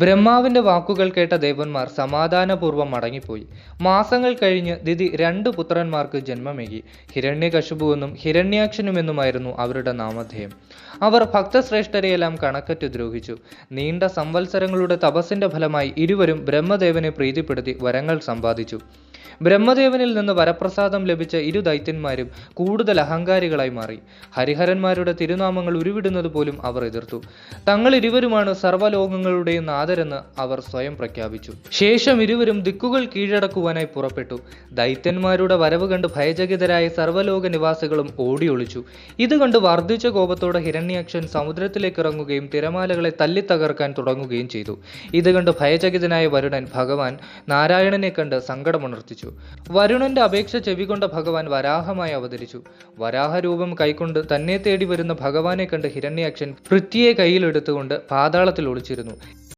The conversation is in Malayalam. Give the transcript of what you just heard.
ബ്രഹ്മാവിന്റെ വാക്കുകൾ കേട്ട ദേവന്മാർ സമാധാനപൂർവം മടങ്ങിപ്പോയി. മാസങ്ങൾ കഴിഞ്ഞ് ദിതി രണ്ട് പുത്രന്മാർക്ക് ജന്മമേകി. ഹിരണ്യകശുപുവെന്നും ഹിരണ്യാക്ഷനുമെന്നുമായിരുന്നു അവരുടെ നാമധേയം. അവർ ഭക്തശ്രേഷ്ഠരെയെല്ലാം കണക്കറ്റ് ദ്രോഹിച്ചു. നീണ്ട സംവത്സരങ്ങളുടെ തപസ്സിന്റെ ഫലമായി ഇരുവരും ബ്രഹ്മദേവനെ പ്രീതിപ്പെടുത്തി വരങ്ങൾ സമ്പാദിച്ചു. ബ്രഹ്മദേവനിൽ നിന്ന് വരപ്രസാദം ലഭിച്ച ഇരു ദൈത്യന്മാരും കൂടുതൽ അഹങ്കാരികളായി മാറി. ഹരിഹരന്മാരുടെ തിരുനാമങ്ങൾ ഉരുവിടുന്നത് പോലും അവർ എതിർത്തു. തങ്ങൾ ഇരുവരുമാണ് സർവലോകങ്ങളുടെയും നാഥരെന്ന് അവർ സ്വയം പ്രഖ്യാപിച്ചു. ശേഷം ഇരുവരും ദിക്കുകൾ കീഴടക്കുവാനായി പുറപ്പെട്ടു. ദൈത്യന്മാരുടെ വരവ് കണ്ട് ഭയചകിതരായ സർവലോക നിവാസികളും ഓടിയൊളിച്ചു. ഇത് വർദ്ധിച്ച കോപത്തോടെ ഹിരണ്യാക്ഷൻ സമുദ്രത്തിലേക്ക് ഇറങ്ങുകയും തിരമാലകളെ തല്ലിത്തകർക്കാൻ തുടങ്ങുകയും ചെയ്തു. ഇത് കണ്ട് ഭയചകിതനായ വരുണൻ ഭഗവാൻ നാരായണനെ കണ്ട് സങ്കടമുണർത്തിച്ചു വരുണന്റെ അപേക്ഷ ചെവികൊണ്ട ഭഗവാൻ വരാഹമായി അവതരിച്ചു. വരാഹരൂപം കൈക്കൊണ്ട് തന്നെ തേടി വരുന്ന ഭഗവാനെ കണ്ട് ഹിരണ്യാക്ഷൻ പൃഥ്വിയെ കയ്യിലെടുത്തുകൊണ്ട് പാതാളത്തിൽ ഒളിച്ചിരുന്നു.